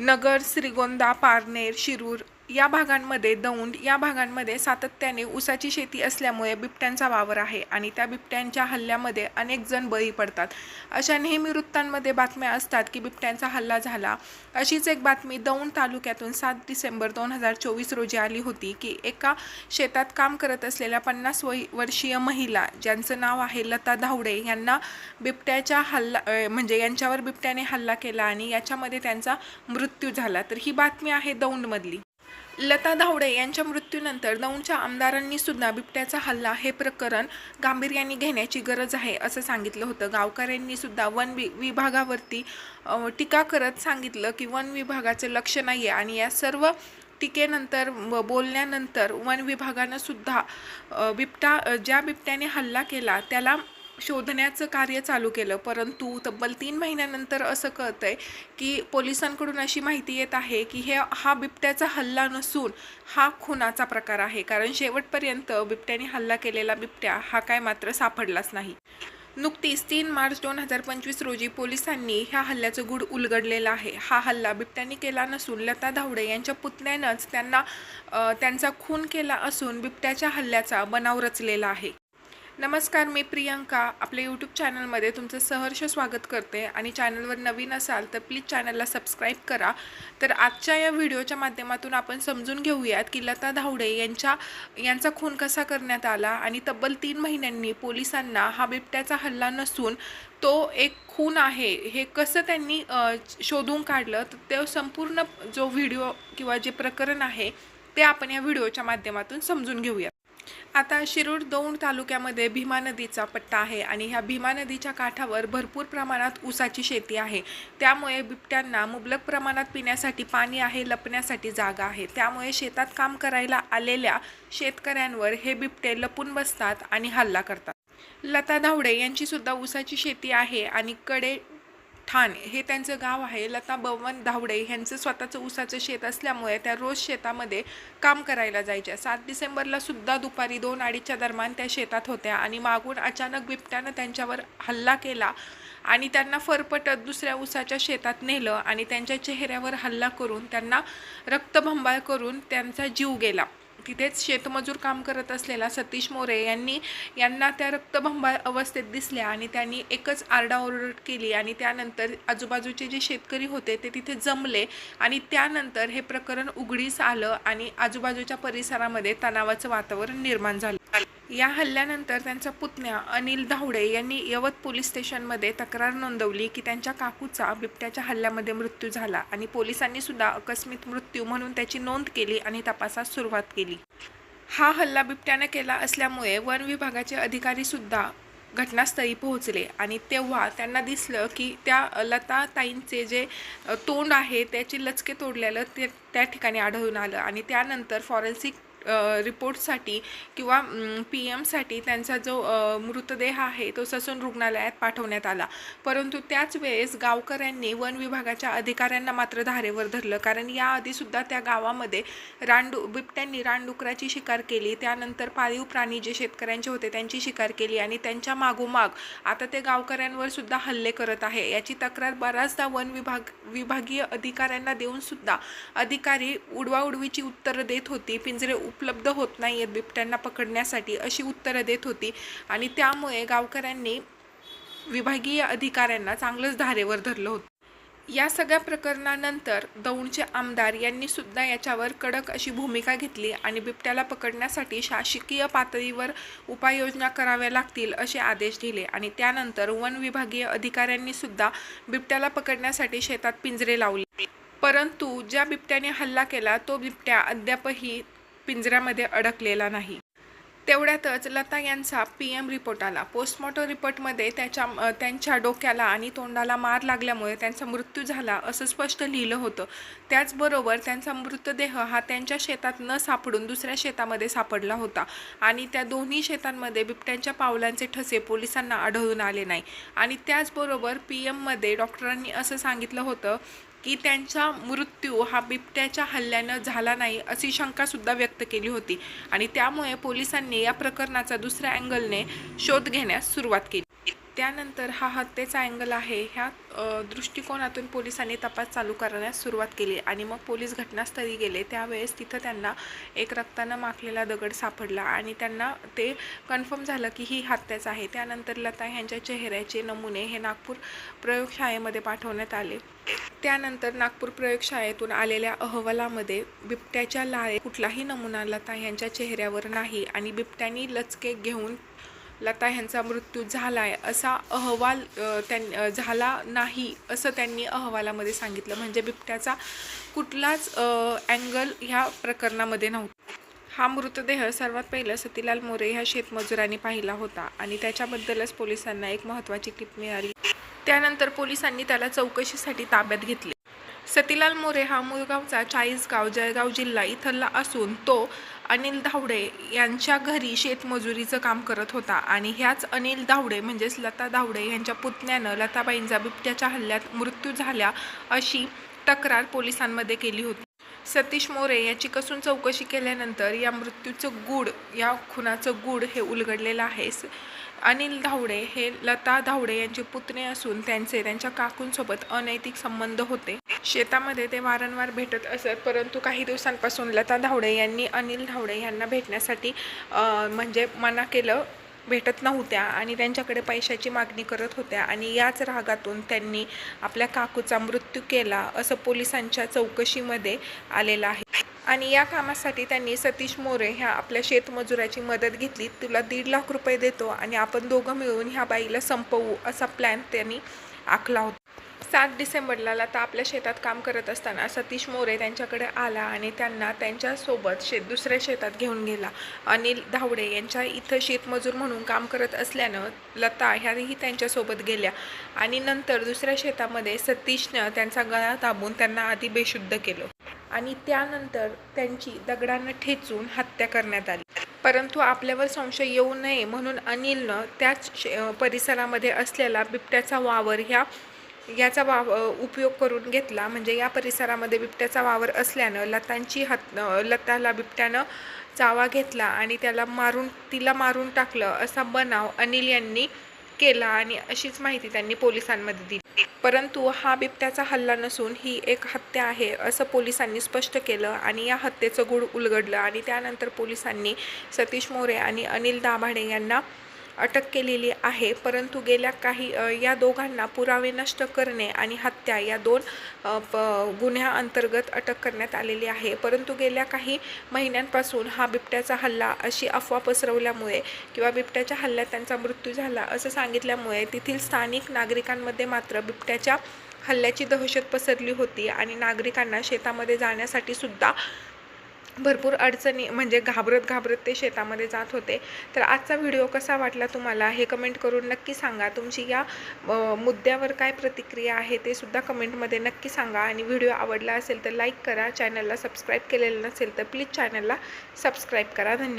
नगर श्रीगोंदा पारनेर शिरूर या भागांमध्ये दौंड या भागांमध्ये सातत्याने ऊसाची शेती असल्यामुळे बिबट्यांचा वावर आहे आणि त्या बिबट्यांच्या हल्ल्यामध्ये अनेक जण बळी पडतात. अशा नेहमी वृत्तांमध्ये बातम्या असतात की बिबट्यांचा हल्ला झाला. अशीच एक बातमी दौंड तालुक्यातून सात डिसेंबर दोन हजार चोवीस रोजी आली होती की एका शेतात काम करत असलेल्या पन्नास वर्षीय महिला ज्यांचं नाव आहे लता धावडे यांना बिबट्याच्या हल्ला म्हणजे यांच्यावर बिबट्याने हल्ला केला आणि याच्यामध्ये त्यांचा मृत्यू झाला. तर ही बातमी आहे दौंडमधली. लता धावडे यांच्या मृत्यूनंतर दौंडच्या आमदारांनी सुद्धा बिबट्याचा हल्ला हे प्रकरण गांभीर्याने घेण्याची गरज आहे असं सांगितलं होतं. गावकऱ्यांनी सुद्धा वन वि विभागावरती टीका करत सांगितलं की वन विभागाचं लक्ष नाही आहे आणि या सर्व टीकेनंतर व बोलण्यानंतर वन विभागानं सुद्धा बिबटा ज्या बिबट्याने हल्ला केला त्याला शोधण्याचं कार्य चालू केलं. परंतु तब्बल तीन महिन्यानंतर असं कळतंय की पोलिसांकडून अशी माहिती येत आहे की हे हा बिबट्याचा हल्ला नसून हा खुनाचा प्रकार आहे. कारण शेवटपर्यंत बिबट्याने हल्ला केलेला बिबट्या हा काय मात्र सापडलाच नाही. नुकतीच तीन मार्च दोन हजार पंचवीस रोजी पोलिसांनी ह्या हल्ल्याचं गुढ उलगडलेलं आहे. हा हल्ला बिबट्याने केला नसून लता धावडे यांच्या पुतण्यानंच त्यांना त्यांचा खून केला असून बिबट्याच्या हल्ल्याचा बनाव रचलेला आहे. नमस्कार मी प्रियंका. आपल्या यूट्यूब चॅनलमध्ये तुमचं सहर्ष स्वागत करते आणि चॅनलवर नवीन असाल तर प्लीज चॅनलला सबस्क्राईब करा. तर आजच्या या व्हिडिओच्या माध्यमातून आपण समजून घेऊयात की लता धावडे यांच्या यांचा खून कसा करण्यात आला आणि तब्बल तीन महिन्यांनी पोलिसांना हा बिबट्याचा हल्ला नसून तो एक खून आहे हे कसं त्यांनी शोधून काढलं? तर ते संपूर्ण जो व्हिडिओ किंवा जे प्रकरण आहे ते आपण या व्हिडिओच्या माध्यमातून समजून घेऊया आता शिरूर दौंड तालुक्यामध्ये भीमा नदीचा पट्टा आहे आणि ह्या भीमा नदीच्या काठावर भरपूर प्रमाणात ऊसाची शेती आहे. त्यामुळे बिबट्यांना मुबलक प्रमाणात पिण्यासाठी पाणी आहे लपण्यासाठी जागा आहे. त्यामुळे शेतात काम करायला आलेल्या शेतकऱ्यांवर हे बिबटे लपून बसतात आणि हल्ला करतात. लता धावडे यांची सुद्धा ऊसाची शेती आहे आणि कडे ठाण हे त्यांचं गाव आहे. लता बवन धावडे ह्यांचं स्वतःचं ऊसाचं शेत असल्यामुळे त्या रोज शेतामध्ये काम करायला जायच्या. सात डिसेंबरला सुद्धा दुपारी दोन अडीचच्या दरम्यान त्या शेतात होत्या आणि मागून अचानक बिबट्यानं त्यांच्यावर हल्ला केला आणि त्यांना फरफटत दुसऱ्या ऊसाच्या शेतात नेलं आणि त्यांच्या चेहऱ्यावर हल्ला करून त्यांना रक्तभंबाळ करून त्यांचा जीव गेला. तिथेच शेतमजूर काम करत असलेला सतीश मोरे यांनी यांना त्या रक्तभंबा अवस्थेत दिसल्या आणि त्यांनी एकच आरडाओरड केली आणि त्यानंतर आजूबाजूचे जे शेतकरी होते ते तिथे जमले आणि त्यानंतर हे प्रकरण उघडीस आलं आणि आजूबाजूच्या परिसरामध्ये तणावाचं वातावरण निर्माण झालं. या हल्ल्यानंतर त्यांचा पुतण्या अनिल धावडे यांनी यवत पोलीस स्टेशनमध्ये तक्रार नोंदवली की त्यांच्या काकूचा बिबट्याच्या हल्ल्यामध्ये मृत्यू झाला आणि पोलिसांनी सुद्धा अकस्मित मृत्यू म्हणून त्याची नोंद केली आणि तपासास सुरुवात केली. हा हल्ला बिबट्याने केला असल्यामुळे वन विभागाचे अधिकारी सुद्धा घटनास्थळी पोहोचले आणि तेव्हा त्यांना दिसलं की त्या लता ताईंचे जे तोंड आहे त्याचे लचके तोडलेलं ते त्या ठिकाणी आढळून आलं आणि त्यानंतर फॉरेन्सिक रिपोर्टसाठी किंवा पी एमसाठी त्यांचा जो मृतदेह आहे तो ससून रुग्णालयात पाठवण्यात आला. परंतु त्याच वेळेस गावकऱ्यांनी वन विभागाच्या अधिकाऱ्यांना मात्र धारेवर धरलं. कारण याआधीसुद्धा त्या गावामध्ये रानडु बिबट्यांनी रानडुकराची शिकार केली. त्यानंतर पाळीव प्राणी जे शेतकऱ्यांचे होते त्यांची शिकार केली आणि त्यांच्या मागोमाग आता ते गावकऱ्यांवर सुद्धा हल्ले करत आहे. याची तक्रार बऱ्याचदा वन विभाग विभागीय अधिकाऱ्यांना देऊन सुद्धा अधिकारी उडवाउडवीची उत्तरं देत होती. पिंजरे उपलब्ध होत नाही आहेत बिबट्यांना पकडण्यासाठी अशी उत्तरं देत होती. आणि त्यामुळे गावकऱ्यांनी विभागीय अधिकाऱ्यांना चांगलंच धारेवर धरलं होतं. या सगळ्या प्रकरणानंतर दौंडचे आमदार यांनी सुद्धा याच्यावर कडक अशी भूमिका घेतली आणि बिबट्याला पकडण्यासाठी शासकीय पातळीवर उपाययोजना कराव्या लागतील असे आदेश दिले. आणि त्यानंतर वन विभागीय अधिकाऱ्यांनी सुद्धा बिबट्याला पकडण्यासाठी शेतात पिंजरे लावले. परंतु ज्या बिबट्याने हल्ला केला तो बिबट्या अद्यापही पिंजऱ्यामध्ये अडकलेला नाही. तेवढ्यातच लता यांचा पी एम रिपोर्ट आला. पोस्टमॉर्टम रिपोर्टमध्ये त्याच्या त्यांच्या डोक्याला आणि तोंडाला मार लागल्यामुळे त्यांचा मृत्यू झाला असं स्पष्ट लिहिलं होतं. त्याचबरोबर त्यांचा मृतदेह हा त्यांच्या शेतात न सापडून दुसऱ्या शेतामध्ये सापडला होता आणि त्या दोन्ही शेतांमध्ये बिबट्यांच्या पावलांचे ठसे पोलिसांना आढळून आले नाही. आणि त्याचबरोबर पी एममध्ये डॉक्टरांनी असं सांगितलं होतं की त्यांचा मृत्यू हा बिबट्याच्या हल्ल्यानं झाला नाही अशी शंकासुद्धा व्यक्त केली होती. आणि त्यामुळे पोलिसांनी या प्रकरणाचा दुसऱ्या अँगलने शोध घेण्यास सुरुवात केली. त्यानंतर हा हत्येचा अँगल आहे. ह्या दृष्टिकोनातून पोलिसांनी तपास चालू करण्यास सुरुवात केली आणि मग पोलीस घटनास्थळी गेले. त्यावेळेस तिथं त्यांना एक रक्तानं माखलेला दगड सापडला आणि त्यांना ते कन्फर्म झालं की ही हत्याच आहे. त्यानंतर लता ह्यांच्या चेहऱ्याचे नमुने हे नागपूर प्रयोगशाळेमध्ये पाठवण्यात आले. त्यानंतर नागपूर प्रयोगशाळेतून आलेल्या अहवालामध्ये बिबट्याच्या लाळे कुठलाही नमुना लता यांच्या चेहऱ्यावर नाही आणि बिबट्यानी लचके घेऊन लता ह्यांचा मृत्यू झालाय असा अहवाल त्यां झाला नाही असं त्यांनी अहवालामध्ये सांगितलं. म्हणजे बिबट्याचा कुठलाच अँगल ह्या प्रकरणामध्ये नव्हता. हा मृतदेह सर्वात पहिलं सतीलाल मोरे ह्या शेतमजुरांनी पाहिला होता आणि त्याच्याबद्दलच पोलिसांना एक महत्त्वाची टिप मिळाली. त्यानंतर पोलिसांनी त्याला चौकशीसाठी ताब्यात घेतले. सतीलाल मोरे हा मुळगावचा चाळीसगाव जळगाव जिल्हा इथला असून तो अनिल धावडे यांच्या घरी शेतमजुरीचं काम करत होता आणि ह्याच अनिल धावडे म्हणजेच लता धावडे यांच्या पुतण्यानं लताबाईंचा बिबट्याच्या हल्ल्यात मृत्यू झाल्या अशी तक्रार पोलिसांमध्ये केली होती. सतीश मोरे याची कसून चौकशी केल्यानंतर या मृत्यूचं गूढ या खुनाचं गूढ हे उलगडलेलं आहे. अनिल धावडे हे लता धावडे यांचे पुतणे असून त्यांचे त्यांच्या काकूंसोबत अनैतिक संबंध होते. शेतामध्ये ते वारंवार भेटत असत परंतु काही दिवसांपासून लता धावडे यांनी अनिल धावडे यांना भेटण्यासाठी म्हणजे मना केलं भेटत नव्हत्या आणि त्यांच्याकडे पैशाची मागणी करत होत्या आणि याच रागातून त्यांनी आपल्या काकूचा मृत्यू केला असं पोलिसांच्या चौकशीमध्ये आलेलं आहे. आणि या कामासाठी त्यांनी सतीश मोरे ह्या आपल्या शेतमजुराची मदत घेतली. तुला दीड लाख रुपये देतो आणि आपण दोघं मिळून ह्या बाईला संपवू असा प्लॅन त्यांनी आखला होता. सात डिसेंबरला लता आपल्या शेतात काम करत असताना सतीश मोरे त्यांच्याकडे आला आणि त्यांना त्यांच्यासोबत शेत दुसऱ्या शेतात घेऊन गेला. अनिल धावडे यांच्या इथं शेतमजूर म्हणून काम करत असल्यानं लता ह्याही त्यांच्यासोबत गेल्या आणि नंतर दुसऱ्या शेतामध्ये सतीशनं त्यांचा गळा दाबून त्यांना आधी बेशुद्ध केलं. आणि त्यानंतर त्यांची दगडांना ठेचून हत्या करण्यात आली. परंतु आपल्यावर संशय येऊ नये म्हणून अनिलनं त्याच परिसरामध्ये असलेला बिबट्याचा वावर ह्या याचा वाव उपयोग करून घेतला. म्हणजे या परिसरामध्ये बिबट्याचा वावर असल्यानं लतांची हत लताला बिबट्यानं चावा घेतला आणि त्याला मारून तिला मारून टाकलं असा बनाव अनिल यांनी केला आणि अशीच माहिती त्यांनी पोलिसांमध्ये दिली. परंतु हा बिबट्याचा हल्ला नसून ही एक हत्या आहे असं पोलिसांनी स्पष्ट केलं आणि या हत्येचं गुढ उलगडलं. आणि त्यानंतर पोलिसांनी सतीश मोरे आणि अनिल दाभाडे यांना अटक केलेली आहे. परंतु गेल्या काही या दोघांना पुरावे नष्ट करणे आणि हत्या या दोन प गुन्ह्याअंतर्गत अटक करण्यात आलेली आहे. परंतु गेल्या काही महिन्यांपासून हा बिबट्याचा हल्ला अशी अफवा पसरवल्यामुळे किंवा बिबट्याच्या हल्ल्यात त्यांचा मृत्यू झाला असं सांगितल्यामुळे तेथील स्थानिक नागरिकांमध्ये मात्र बिबट्याच्या हल्ल्याची दहशत पसरली होती आणि नागरिकांना शेतामध्ये जाण्यासाठी सुद्धा भरपूर अडचणी म्हणजे घाबरत घाबरत ते शेतामध्ये जात होते. तर आजचा व्हिडिओ कसा वाटला तुम्हाला? हे कमेंट करून नक्की सांगा. तुमची या मुद्द्यावर काय प्रतिक्रिया आहे ते सुद्धा कमेंटमध्ये नक्की सांगा. आणि व्हिडिओ आवडला असेल तर लाईक करा. चॅनलला सबस्क्राईब केलेलं नसेल तर प्लीज चॅनलला सबस्क्राईब करा. धन्यवाद.